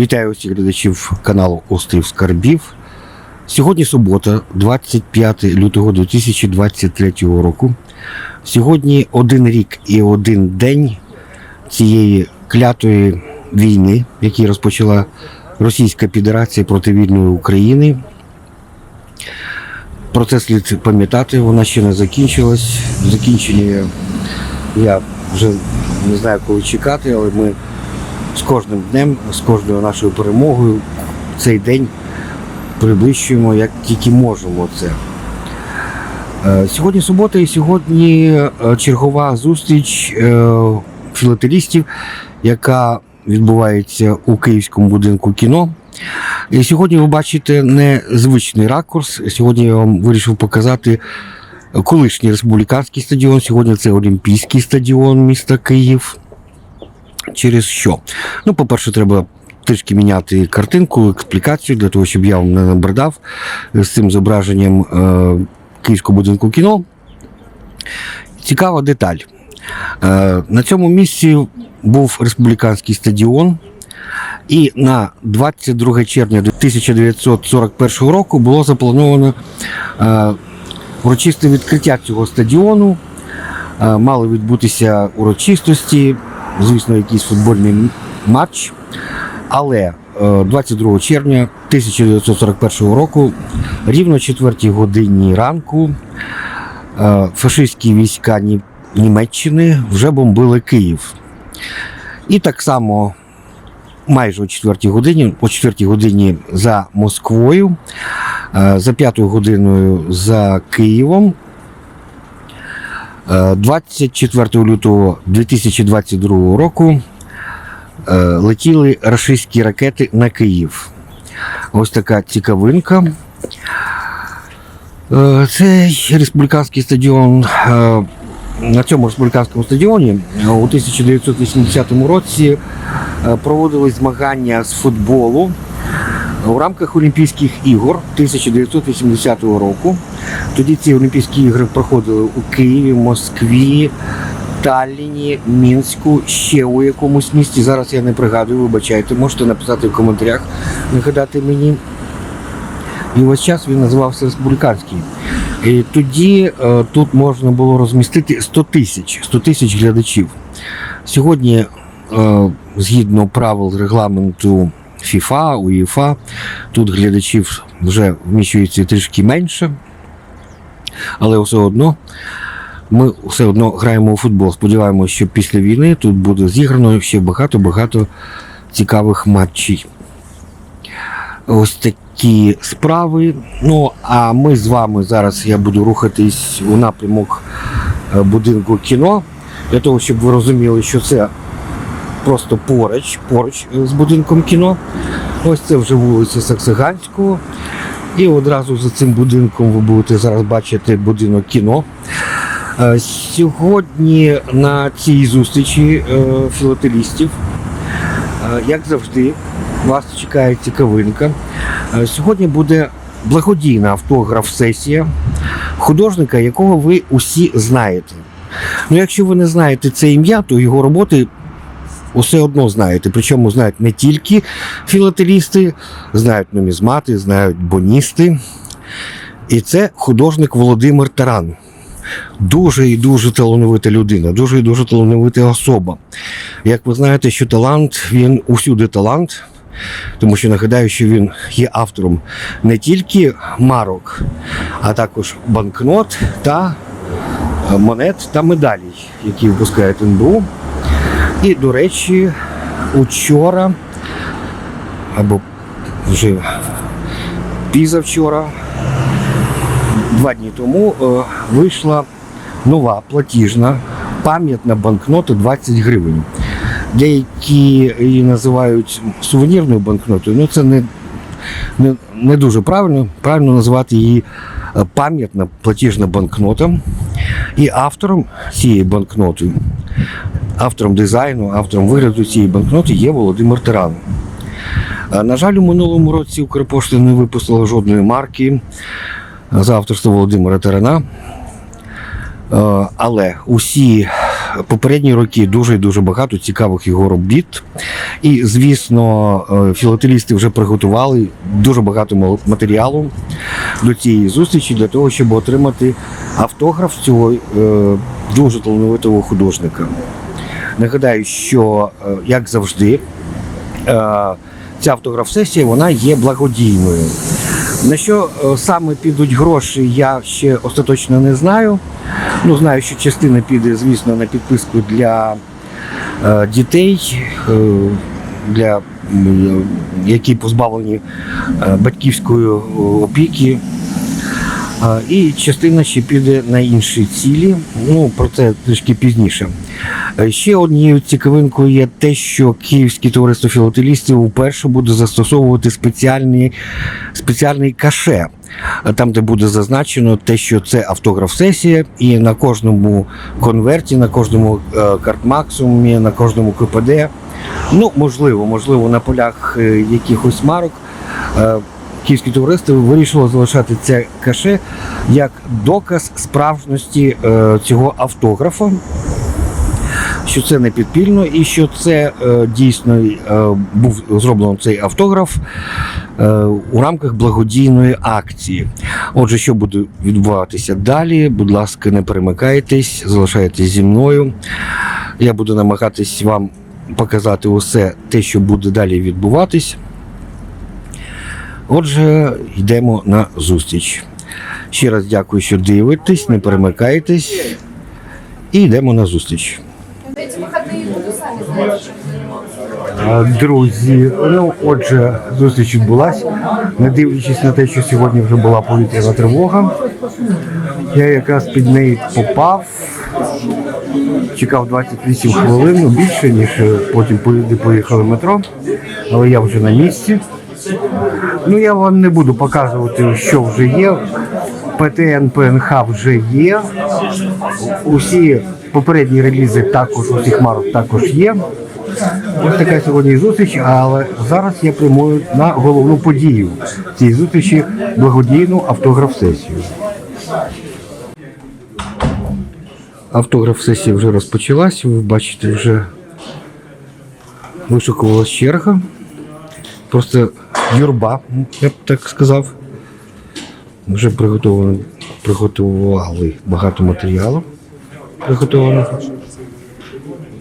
Вітаю усіх глядачів каналу Острів Скарбів. Сьогодні субота, 25 лютого 2023 року. Сьогодні один рік і один день цієї клятої війни, яку розпочала Російська Федерація проти вільної України. Про це слід пам'ятати, вона ще не закінчилась. Закінчення я вже не знаю, коли чекати, але ми з кожним днем, з кожною нашою перемогою цей день приближуємо, як тільки можемо це. Е, Сьогодні субота і сьогодні е, чергова зустріч е, філателістів, яка відбувається у Київському будинку кіно. І сьогодні ви бачите незвичний ракурс. Сьогодні я вам вирішив показати колишній республіканський стадіон. Сьогодні це Олімпійський стадіон міста Київ. Через що? Ну, по-перше, треба трішки міняти картинку, експлікацію, для того, щоб я вам не набридав з цим зображенням е, Київського будинку кіно. Цікава деталь. Е, на цьому місці був республіканський стадіон. І на 22 червня 1941 року було заплановано е, урочисте відкриття цього стадіону. Е, Мали відбутися урочистості, звісно, якийсь футбольний матч. Але е, 22 червня 1941 року, рівно о 4 годині ранку, е, фашистські війська Німеччини вже бомбили Київ. І так само майже о 4 годині, о 4 годині за Москвою, е, за 5 годиною за Києвом. Е, 24 лютого 2022 року е, летіли рашистські ракети на Київ. Ось така цікавинка. Е, Цей республіканський стадіон. е, На цьому республіканському стадіоні е, у 1980 році е, проводились змагання з футболу у рамках Олімпійських ігор 1980 року. Тоді ці Олімпійські ігри проходили у Києві, Москві, Талліні, Мінську, ще у якомусь місті. Зараз я не пригадую, вибачайте, можете написати в коментарях, нагадати мені. І весь час він називався республіканський. І тоді е, тут можна було розмістити 100 тисяч 100 тисяч глядачів. Сьогодні, е, згідно правил регламенту FIFA, УЄФА, тут глядачів вже вміщується трішки менше. Але все одно ми все одно граємо у футбол. Сподіваємося, що після війни тут буде зіграно ще багато-багато цікавих матчів. Ось такі справи. Ну, а ми з вами зараз я буду рухатись у напрямок е, будинку кіно, для того, щоб ви розуміли, що це просто поруч, поруч е, з будинком кіно. Ось це вже вулиця Саксаганського. І одразу за цим будинком ви будете зараз бачити будинок кіно. Е, Сьогодні на цій зустрічі е, філателістів, як завжди, вас чекає цікавинка. Сьогодні буде благодійна автограф-сесія художника, якого ви усі знаєте. Ну, якщо ви не знаєте це ім'я, то його роботи усе одно знаєте. Причому знають не тільки філателісти, знають нумізмати, знають боністи. І це художник Володимир Таран. Дуже і дуже талановита людина, дуже і дуже талановита особа. Як ви знаєте, що талант, він усюди талант, тому що нагадаю, що він є автором не тільки марок, а також банкнот та е, монет та медалей, які випускає НБУ. І, до речі, учора або вже пізавчора, два дні тому, е, вийшла нова платіжна пам'ятна банкнота 20 гривень. Деякі її називають сувенірною банкнотою, ну це не, не, не дуже правильно. Правильно називати її е, пам'ятна платіжна банкнота. І автором цієї банкноти автором дизайну, автором вигляду цієї банкноти є Володимир Таран. Е, На жаль, у минулому році Укрпошта не випустила жодної марки за авторство Володимира Тарана. Е, Але усі попередні роки дуже і дуже багато цікавих його робіт. І, звісно, е, філателісти вже приготували дуже багато матеріалу до цієї зустрічі для того, щоб отримати автограф цього дуже талановитого художника. Нагадаю, що, е, як завжди, е, ця автограф-сесія вона є благодійною. На що е, саме підуть гроші, я ще остаточно не знаю. Ну, знаю, що частина піде, звісно, на підписку для дітей, для які позбавлені батьківської опіки. І частина ще піде на інші цілі. Ну, про це трішки пізніше. Е, Ще однією цікавинкою є те, що Київське товариство філателістів вперше буде застосовувати спеціальний, спеціальний каше, е, там, де буде зазначено те, що це автограф-сесія, і на кожному конверті, на кожному е, картмаксумі, на кожному КПД, ну, можливо, можливо, на полях якихось марок. Київське товариство вирішило залишати це каше як доказ справжності цього автографа, що це не підпільно і що це е, дійсно е, був зроблено цей автограф е, у рамках благодійної акції. Отже, що буде відбуватися далі? Будь ласка, не перемикайтесь, залишайтесь зі мною. Я буду намагатись вам показати усе те, що буде далі відбуватись. Отже, йдемо на зустріч. Ще раз дякую, що дивитесь, не перемикайтесь. І йдемо на зустріч. Друзі, ну отже, зустріч відбулася. Не дивлячись на те, що сьогодні вже була повітряна тривога. Я якраз під неї попав. Чекав 28 хвилин, ну більше, ніж е, потім поїхали метро. Але я вже на місці. Ну я вам не буду показувати, що вже є. ПТН ПНХ вже є. Усі попередні релізи також, усіх марок також є. Ось така сьогодні зустріч, але зараз я прямую на головну подію цієї зустрічі благодійну автограф-сесію. Автограф-сесія вже розпочалась, ви бачите, вже вишукувалась черга. Просто юрба, я б так сказав. Вже приготували багато матеріалу приготованого.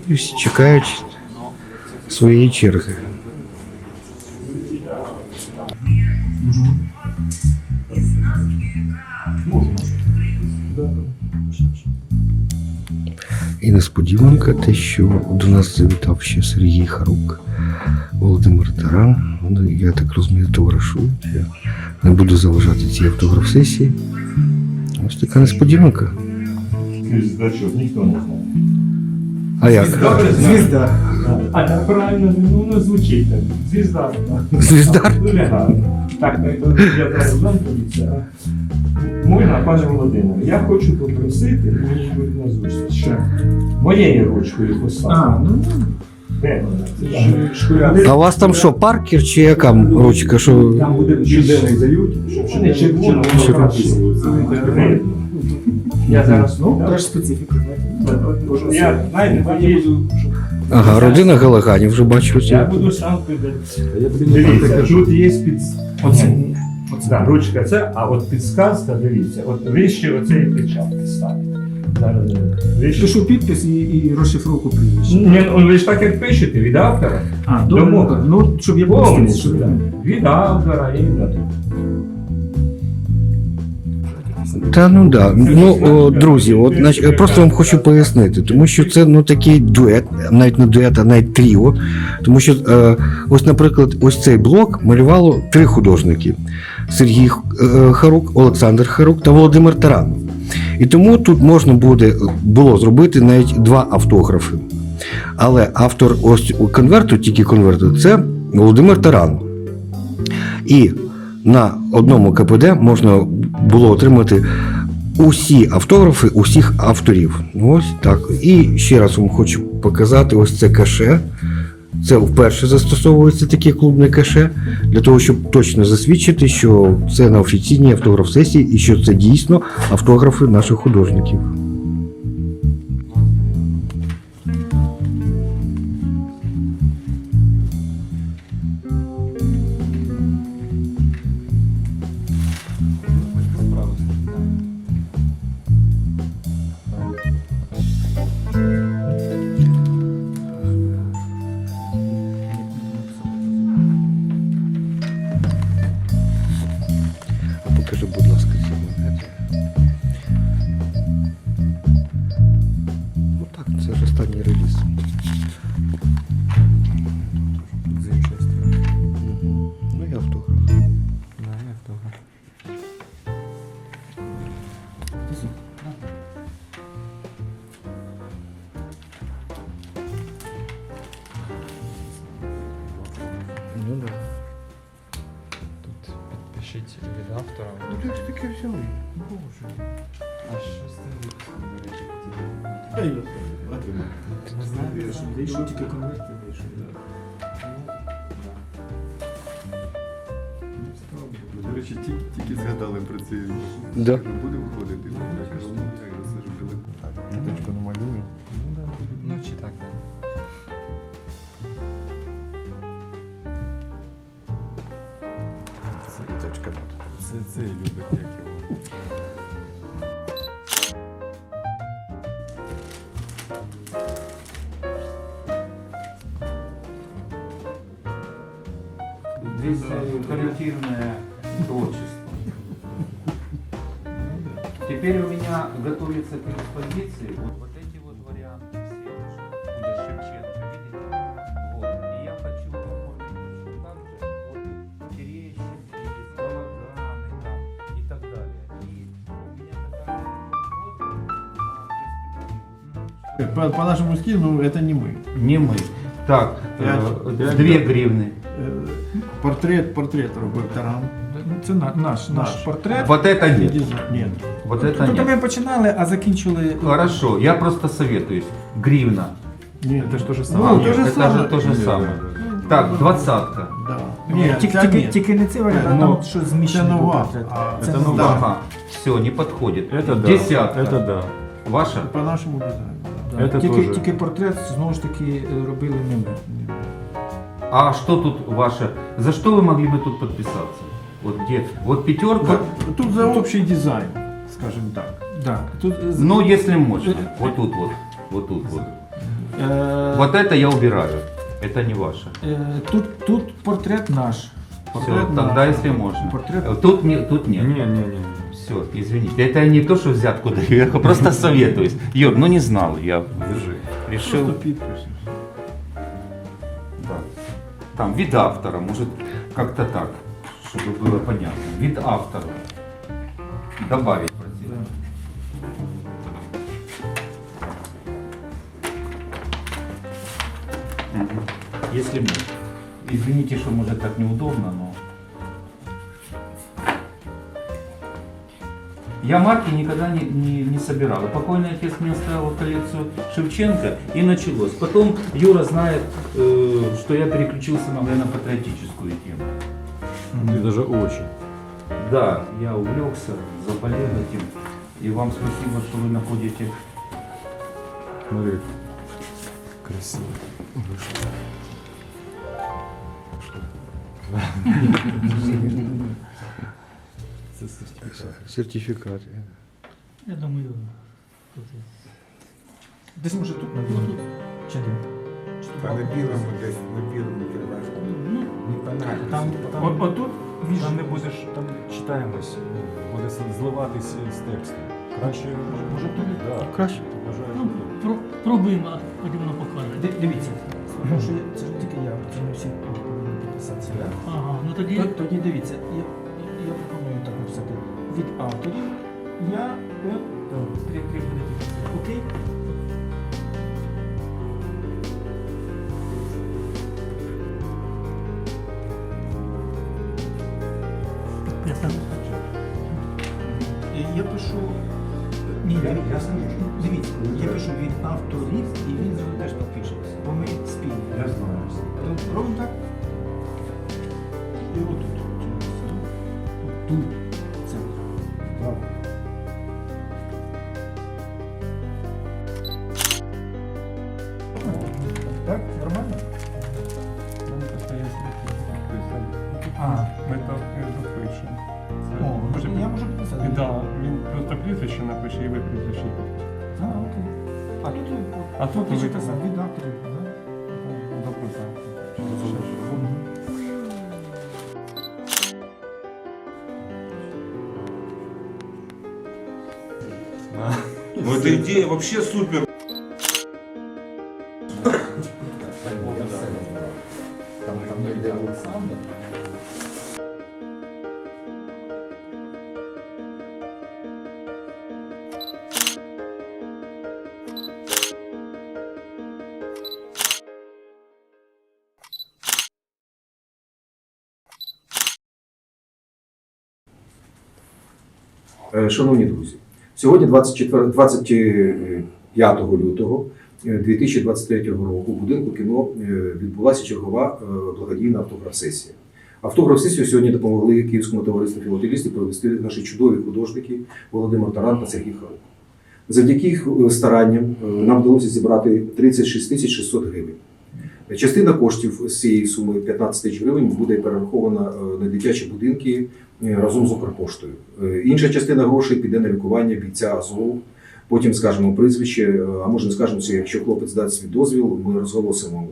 І всі чекають своєї черги. І несподіванка те, що до нас завітав ще Сергій Харук, Володимир Таран. Вони, я так розумію, товаришують. Я не буду заважати цій автограф-сесії. Ось така несподіванка. Звіздачок, ніхто не знає. А як? Звізда. А так правильно, ну воно звучить так. Звізда. Звіздар? Дуже гарно. Так, то я зараз дам тобі це. Можна, пане Володимире, я хочу попросити, мені будуть на зустріч, що моєю ручкою поставити. А, ну, Де вона? Шкуря. А у вас там що, паркер чи яка ручка? Що... там буде щоденник дають, Щоб не червоно, Червоно. написано. Я зараз, ну, Теж специфіка. я, знаєте, я Ага, родина Галаганів вже бачу. Я буду сам. Дивіться, тут є під... Оце. Да, ручка це, а от підсказка, дивіться, от вище оцей печатки ставить. Зараз вище. Пишу підпис і, і розшифровку прізвища. Ні, ну, ви ж так як пишете, від автора. А, До. Ну, щоб я був Повністю, щоб да. Від автора і да. Та ну да. Ну о, друзі, от знач- я просто вам хочу пояснити, тому що це ну такий дует, навіть не дует, а навіть тріо. Тому що е, ось, наприклад, ось цей блок малювало три художники: Сергій е, Харук, Олександр Харук та Володимир Таран. І тому тут можна буде було зробити навіть два автографи. Але автор ось конверту, тільки конверту, це Володимир Таран. І на одному КПД можна було отримати усі автографи усіх авторів. Ось так. І ще раз вам хочу показати ось це каше. Це вперше застосовується таке клубне каше для того, щоб точно засвідчити, що це на офіційній автограф-сесії і що це дійсно автографи наших художників. Ну ти ж таке взяли. А що з тим випуском, до речі, Та й Не знаю, що вийшов тільки конверти вийшов. До речі, тільки, тільки згадали про це. Да. Буде виходити. Я кажу, ну як же це робили. Діточку намалюю. Ну чи так. Це Це, це любить, як його. Здесь э, коллективное творчество. Теперь у меня готовится к экспозиции По, по нашему скину это не мы. Не мы. Так, э, э, две гривны. Е, Портрет, портрет робив Таран. Ну, Це на- наш, наш Наш. портрет. Вот это І нет. дизайн. Ні. Вот это Тобто ми нет. починали, а закінчили. Хорошо, я просто советуюсь. Гривна. Ні, Це ж те ж Ну, саме. то же это самое. же то же самое. Так, двадцатка. Да. Ні, тільки, ця тільки, ні. тільки не цей варіант, а Ну, там що Це зміщений був нова. портрет. а Це це нова. нова. Ага, все, не подходит. Это да. Десятка. Это да. Ваша? По нашому дизайну. да. Да. Це Тільки, теж. тільки портрет знову ж таки е, робили не ми. А что тут ваше? За что вы могли бы тут подписаться? Вот где? Вот пятерка? Вот Тут за общий дизайн, скажем так. Да. Тут, е, з- Ну, если мощно. Вот тут вот. Вот тут вот. е, Вот это я убираю. Это не ваше. е, тут, тут портрет наш. Все, Портрет тогда наш. если можно. Портрет. Э, Тут, не, тут нет. Не, не, не. Все, извините. Это не то, что взятку даю, я просто советуюсь. Юр, ну не знал, я Держи. решил. Просто. Да. Там вид автора, может как-то так, чтобы было понятно. Вид автора. Добавить. Если. Извините, что может так неудобно, но... Я марки никогда не, не, не собирал. Покойный отец мне оставил коллекцию Шевченко и началось. Потом Юра знает, э, что я переключился на военно-патриотическую тему. Ты даже очень. Да, я увлекся, заболел этим. И вам спасибо, что вы находите Смотри. Красиво. Це сертифікат. Сертифікат. Я думаю, тут. Десь може тут на тут. Чи де? Чи тут? По білому десь на білому кілбашку. Ну, Не понравилось. там, там, От, отут між- Там не будеш, там читаємось, буде зливатись з текстом. Краще може тут? Да. Краще. Бажаю. Ну, про, пробуємо, а потім воно покаже. Ди- Дивіться, тому що це ж тільки я, це не всі повинні підписатися. Ага, ну тоді Тоді дивіться, я, я написати. Від авторів я е, три буде підписати. Окей? Я пишу. Ні, диві- дивіться, я пишу від авторів і він теж підпишеться. Бо ми спільні. Я знаю. Робимо так? тут ти ще писав від авторів. Ну эта ну, идея вообще супер. Там, там, там, там, там, там, Шановні друзі, сьогодні 24, 25 лютого е, 2023 року в будинку кіно е, відбулася чергова е, благодійна автограф-сесія. Автограф-сесію сьогодні допомогли Київському товариству філателістів провести наші чудові художники Володимир Таран та Сергій Харук. Завдяки їх е, старанням е, нам вдалося зібрати 36 тисяч 600 гривень. Частина коштів з цієї суми 15 тисяч гривень буде перерахована е, на дитячі будинки е, разом з Укрпоштою. Е, Інша частина грошей піде на лікування бійця АЗОВ. Потім скажемо прізвище, а може не скажемо це, якщо хлопець дасть свій дозвіл, ми розголосимо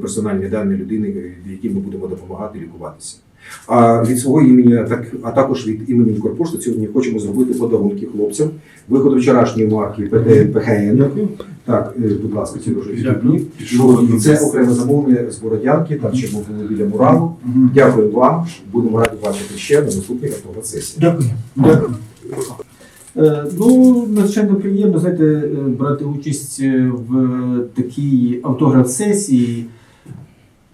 персональні дані людини, якій ми будемо допомагати лікуватися. А від свого імені, а так а також від імені Укрпошти сьогодні хочемо зробити подарунки хлопцям. Виходу вчорашньої марки ПТН ПХН. Так, е, будь ласка, ці дуже. І це окреме замовлення з Бородянки, там ще були біля Муралу. Дякую вам. Будемо раді бачити ще на наступних автограф-сесіях. Дякую. Дякую. Е, Ну, надзвичайно приємно, знаєте, е, брати участь в такій автограф-сесії.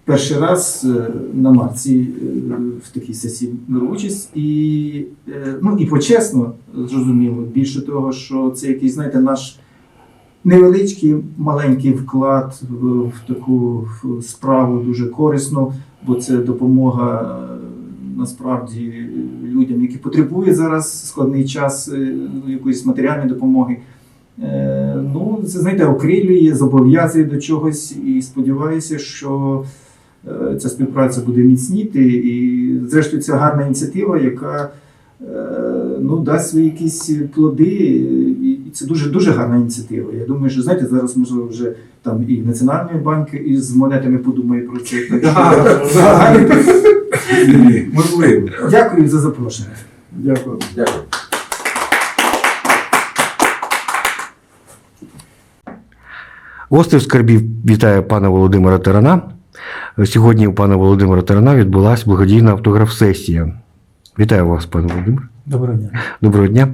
Перший раз е, на марці е, в такій сесії беру участь. І, е, ну, і почесно, зрозуміло, більше того, що це якийсь, знаєте, наш невеличкий маленький вклад в, таку справу дуже корисно, бо це допомога насправді людям, які потребують зараз складний час е, якоїсь матеріальної допомоги. Ну, це знаєте, окрилює, зобов'язує до чогось, і сподіваюся, що ця співпраця буде міцніти. І, зрештою, це гарна ініціатива, яка е, ну, дасть свої якісь плоди. І і це дуже дуже гарна ініціатива. Я думаю, що знаєте, зараз можливо вже там і Національний банк із монетами подумає про це. Можливо. Дякую за запрошення. Дякую. Дякую. Острів Скарбів вітає пана Володимира Тарана. Сьогодні у пана Володимира Тарана відбулася благодійна автограф-сесія. Вітаю вас, пане Володимир. Доброго дня. Доброго дня.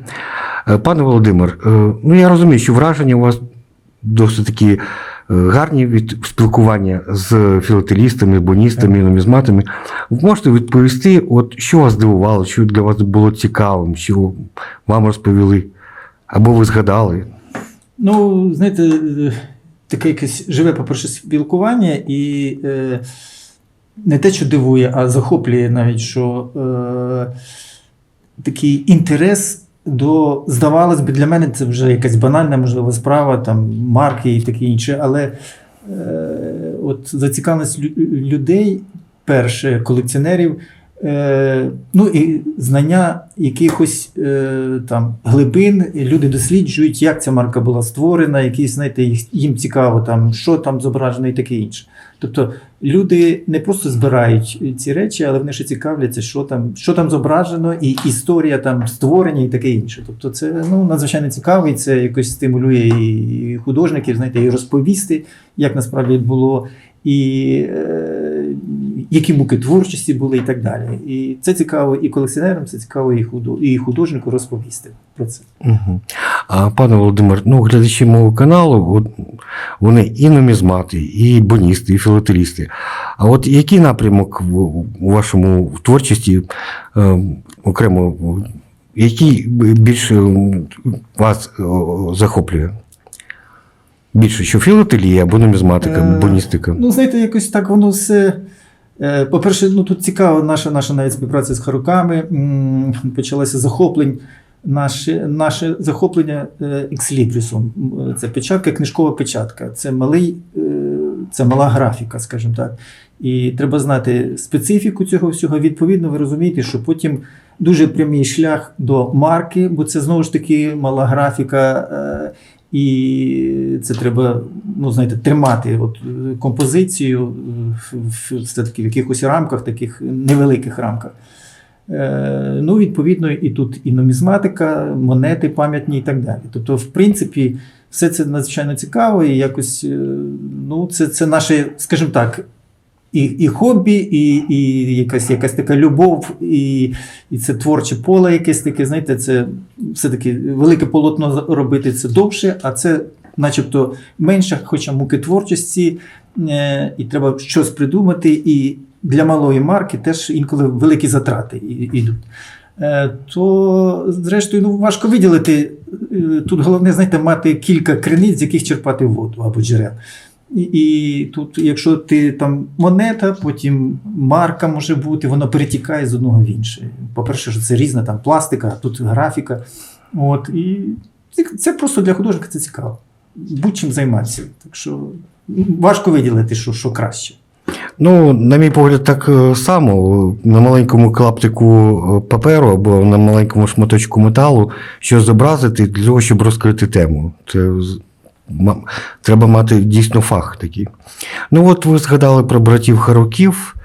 Е, Пане Володимир, е, ну я розумію, що враження у вас досить такі е, гарні від спілкування з філателістами, боністами, нумізматами. Ви можете відповісти, от що вас здивувало, що для вас було цікавим, що вам розповіли, або ви згадали? Ну, знаєте, таке якесь живе, по-перше, спілкування, і е, не те, що дивує, а захоплює навіть, що е, такий інтерес до, здавалось би, для мене це вже якась банальна, можливо, справа, там, марки і таке інше, але е, от зацікавленість лю- людей, перше, колекціонерів, ну і знання якихось е, там глибин, люди досліджують, як ця марка була створена, якісь, знаєте, їм цікаво, там, що там зображено і таке інше. Тобто люди не просто збирають ці речі, але вони ще цікавляться, що там, що там зображено, і історія там створення і таке інше. Тобто це ну, надзвичайно цікаво, і це якось стимулює і художників, знаєте, і розповісти, як насправді було, і е, які муки творчості були, і так далі. І це цікаво і колекціонерам, це цікаво і, худо, і художнику розповісти про це. Угу. А пане Володимир, ну глядачі мого каналу, от, вони і нумізмати, і боністи, і філателісти. А от який напрямок в, у вашому в творчості е, окремо, який більше вас е, захоплює? Більше, що філателія або нумізматика, Е, боністика? Ну, знаєте, якось так воно все. е, По-перше, ну тут цікава наша, наша навіть співпраця з Харуками. Почалося захоплень. Наше, наше захоплення е, екслібрісом. Це печатка, книжкова печатка. Це малий, е, це мала графіка, скажімо так. І треба знати специфіку цього всього. Відповідно, ви розумієте, що потім дуже прямий шлях до марки, бо це знову ж таки мала графіка. І це треба, ну знаєте, тримати от, е, композицію е, в, в, все-таки в якихось рамках, таких невеликих рамках. Е, ну, відповідно, і тут і нумізматика, монети пам'ятні і так далі. Тобто, в принципі, все це надзвичайно цікаво, і якось, ну, це, це наше, скажімо так, і, і хобі, і, і якась, якась така любов, і, і це творче поле якесь таке, знаєте, це все-таки велике полотно робити це довше, а це начебто менше, хоча муки творчості, е, і треба щось придумати. І для малої марки теж інколи великі затрати йдуть. е, то зрештою ну, важко виділити. Е, Тут головне, знаєте, мати кілька криниць, з яких черпати воду або джерел. І, і тут, якщо ти там монета, потім марка може бути, воно перетікає з одного в інше. По-перше, що це різна там пластика, а тут графіка. От, і це, просто для художника це цікаво. Будь-чим займатися. Так що важко виділити, що, що краще. Ну, на мій погляд, так е, само. На маленькому клаптику е, паперу або на маленькому шматочку металу, що зобразити для того, щоб розкрити тему. Це треба мати дійсно фах такий. Ну, от ви згадали про братів Харуків.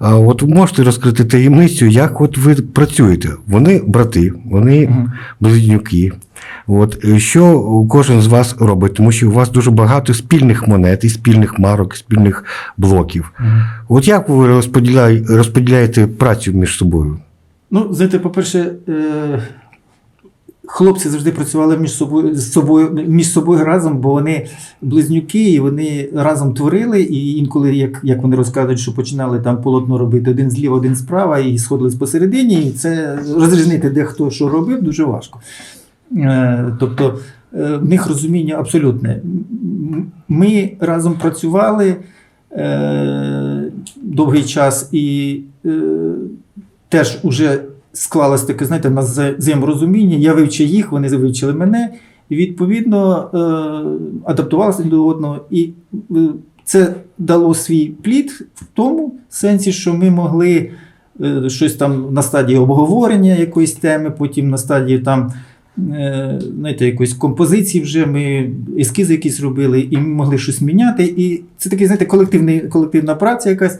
От ви можете розкрити таємницю, як от ви працюєте? Вони брати, вони Мгм. близнюки. От е, що кожен з вас робить, тому що у вас дуже багато спільних монет, і спільних марок, і спільних блоків. От як ви розподіляє- розподіляєте працю між собою? Ну, знаєте, по-перше, е, хлопці завжди працювали між собою, з собою, між собою разом, бо вони близнюки, і вони разом творили. І інколи, як, як вони розказують, що починали там полотно робити один зліва, один справа, і сходились посередині, і це розрізнити, де хто що робив, дуже важко. Е, тобто е, в них розуміння абсолютне. Ми разом працювали е, довгий час і теж уже склалось таке, знаєте, вза- взаєморозуміння. Я вивчив їх, вони вивчили мене, і відповідно е, адаптувалися до одного. І е, це дало свій плід в тому сенсі, що ми могли е, щось там на стадії обговорення якоїсь теми, потім на стадії там. Знаєте, якоїсь композиції вже ми ескізи якісь робили, і ми могли щось міняти. І це такий, знаєте, колективний, колективна праця якась.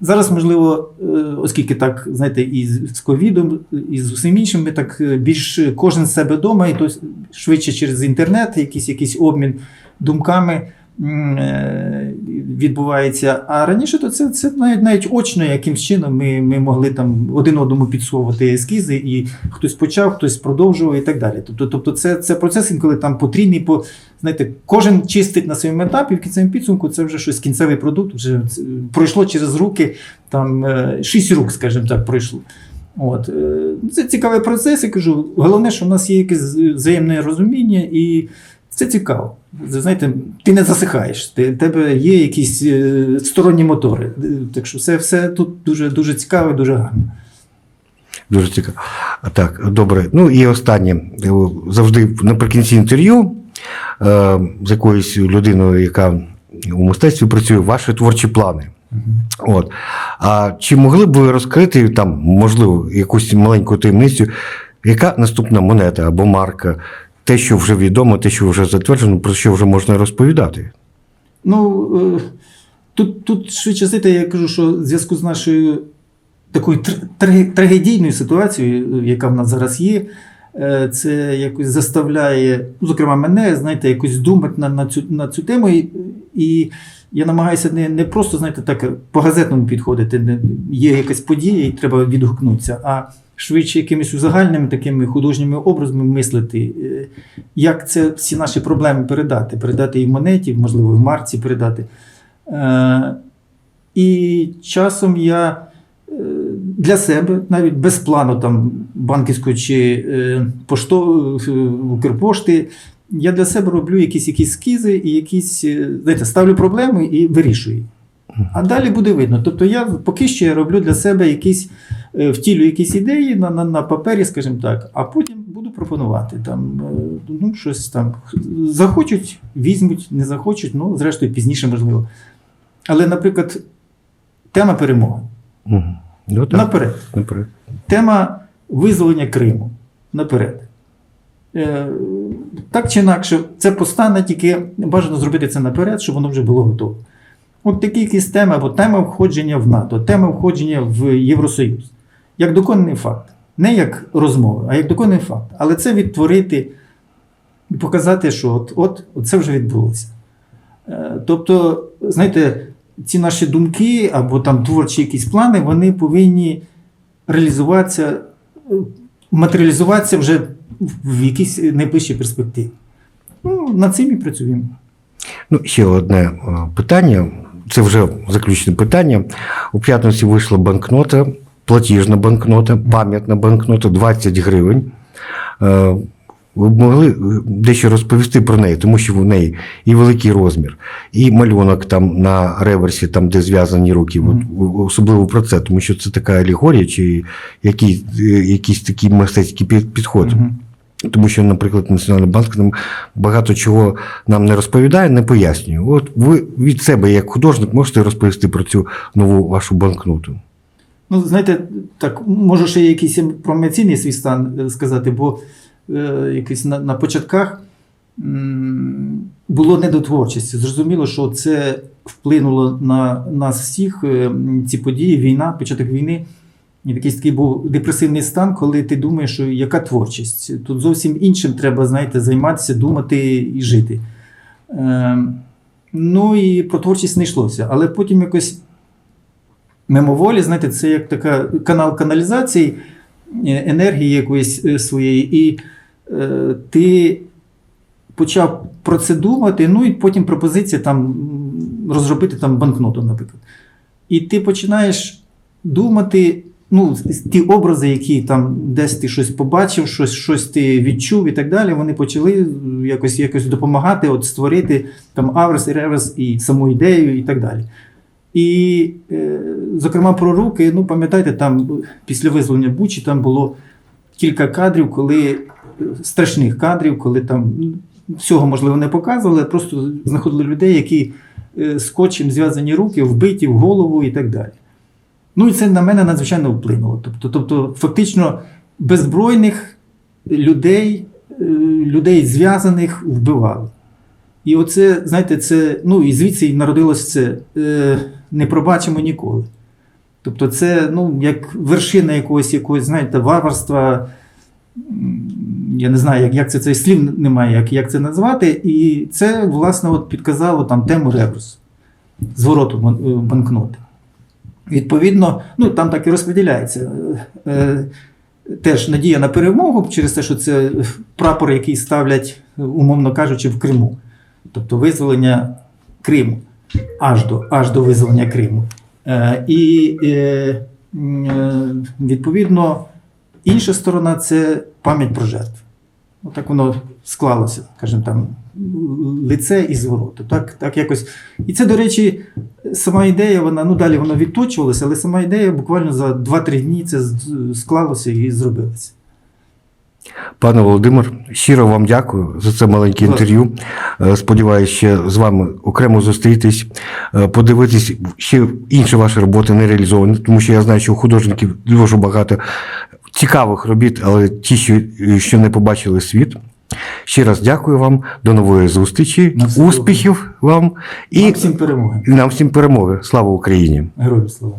Зараз, можливо, е, оскільки так, знаєте, і з ковідом, і з усім іншим, ми так е, більш кожен з себе вдома, і то швидше через інтернет, якийсь, якийсь обмін думками е, відбувається. А раніше то це, це навіть, навіть очно, яким чином ми, ми могли там один одному підсовувати ескізи, і хтось почав, хтось продовжував і так далі. Тобто, тобто це, це процес, інколи там потрійний, по, знаєте, кожен чистить на своєму етапі, в кінцевому підсумку це вже щось кінцевий продукт, вже пройшло через руки, там е, шість рук, скажімо так, пройшло. От. е, Це цікавий процес, я кажу. Головне, що в нас є якесь взаємне розуміння, і це цікаво. Знаєте, ти не засихаєш, ти, тебе є якісь е, сторонні мотори. Так що все, все тут дуже, дуже цікаво і дуже гарно. Дуже цікаво. Так, добре. Ну і останнє. Завжди наприкінці інтерв'ю з якоюсь людиною, яка у мистецтві працює, ваші творчі плани. От. А чи могли б ви розкрити там, можливо, якусь маленьку таємницю, яка наступна монета або марка, те, що вже відомо, те, що вже затверджено, про що вже можна розповідати? Ну, е, тут, тут швидше знаєте, я кажу, що в зв'язку з нашою такою тр- тр- трагедійною ситуацією, е, яка в нас зараз є, е, це якось заставляє, ну, зокрема, мене, знаєте, якось думати на, на, цю, на цю тему. І, і я намагаюся не, не просто, знаєте, так по-газетному підходити, не, є якась подія і треба відгукнутися, а швидше якимись узагальними такими художніми образами мислити, е, як це всі наші проблеми передати, передати і в монеті, можливо, в марці передати. Е, і часом я е, для себе, навіть без плану там, банківської чи е, пошто, е, Укрпошти, я для себе роблю якісь, якісь скізи і якісь, е, знаєте, ставлю проблеми і вирішую. А далі буде видно. Тобто я поки що я роблю для себе якісь, е, втілю якісь ідеї на, на, на папері, скажімо так, а потім буду пропонувати. Там, е, ну, щось там захочуть, візьмуть, не захочуть, ну, зрештою, пізніше можливо. Але, наприклад, тема перемоги. Мгм. Ну, так, Наперед. наперед. Тема визволення Криму. Наперед. Е, так чи інакше, це постане тільки бажано зробити це наперед, щоб воно вже було готове. От такі якісь теми, або тема входження в НАТО, тема входження в Євросоюз. Як доконаний факт. Не як розмови, а як доконаний факт. Але це відтворити і показати, що от, от, от це вже відбулося. Е, Тобто, знаєте, ці наші думки або там творчі якісь плани, вони повинні реалізуватися, е, матеріалізуватися вже в якійсь найближчій перспективі. Ну, над цим і працюємо. Ну, ще одне е, питання. Це вже заключне питання. У п'ятниці вийшла банкнота платіжна банкнота, пам'ятна банкнота 20 гривень. Ви б могли е, дещо розповісти про неї, тому що в неї і великий розмір, і малюнок там на реверсі, там, де зв'язані руки. От, особливо про це, тому що це така алегорія чи який, е, якийсь такий мистецький під- підход. Мгм. Тому що, наприклад, Національний банк нам багато чого нам не розповідає, не пояснює. От ви від себе, як художник, можете розповісти про цю нову вашу банкноту. Ну, знаєте, так, можу ще якийсь інформаційний свій стан е, сказати, бо якийсь на, на початках було не до творчості. Зрозуміло, що це вплинуло на нас всіх, е, ці події, війна, початок війни. Якийсь такий був депресивний стан, коли ти думаєш, що яка творчість. Тут зовсім іншим треба, знаєте, займатися, думати і жити. Е, ну і про творчість не йшлося. Але потім якось мимоволі, знаєте, це як така канал каналізації е, енергії якоїсь е, своєї, і е, ти почав про це думати, ну і потім пропозиція там розробити там банкноту, наприклад. І ти починаєш думати. Ну, ті образи, які там десь ти щось побачив, щось, щось ти відчув і так далі, вони почали якось, якось допомагати от створити там аверс і реверс і саму ідею і так далі. І, е, зокрема, про руки, ну пам'ятаєте, там після визволення Бучі там було кілька кадрів, коли е, страшних кадрів, коли там ну, всього можливо не показували, а просто знаходили людей, які е, скотчем зв'язані руки, вбиті в голову і так далі. Ну і це на мене надзвичайно вплинуло. Тобто, тобто фактично беззбройних людей, е, людей зв'язаних вбивали. І оце, знаєте, це, ну і звідси і народилось це е, не пробачимо ніколи. Тобто, це ну, як вершина якогось, якогось, знаєте, варварства. Я не знаю, як, як це цей слів немає, як, як це назвати. І це, власне, от підказало там тему реверсу, звороту е, банкноти. Відповідно, ну там так і розподіляється. Е, е, Теж надія на перемогу через те, що це прапор, який ставлять, умовно кажучи, в Криму. Тобто визволення Криму аж до, аж до визволення Криму. І відповідно інша сторона це пам'ять про жертв. Отак воно склалося, скажімо там, лице і звороту. Так, так якось. І це, до речі, сама ідея, вона ну далі воно відточувалося, але сама ідея буквально за 2-3 дні це склалося і зробилося. Пане Володимир, щиро вам дякую за це маленьке інтерв'ю. Е, Сподіваюся, ще з вами окремо зустрітись, е, подивитись ще інші ваші роботи не реалізовані, тому що я знаю, що у художників дуже багато цікавих робіт, але ті, що не побачили світ. Ще раз дякую вам, до нової зустрічі, Навсі успіхів добре. вам і нам всім перемоги. Нам всім перемоги. Слава Україні! Героям слава!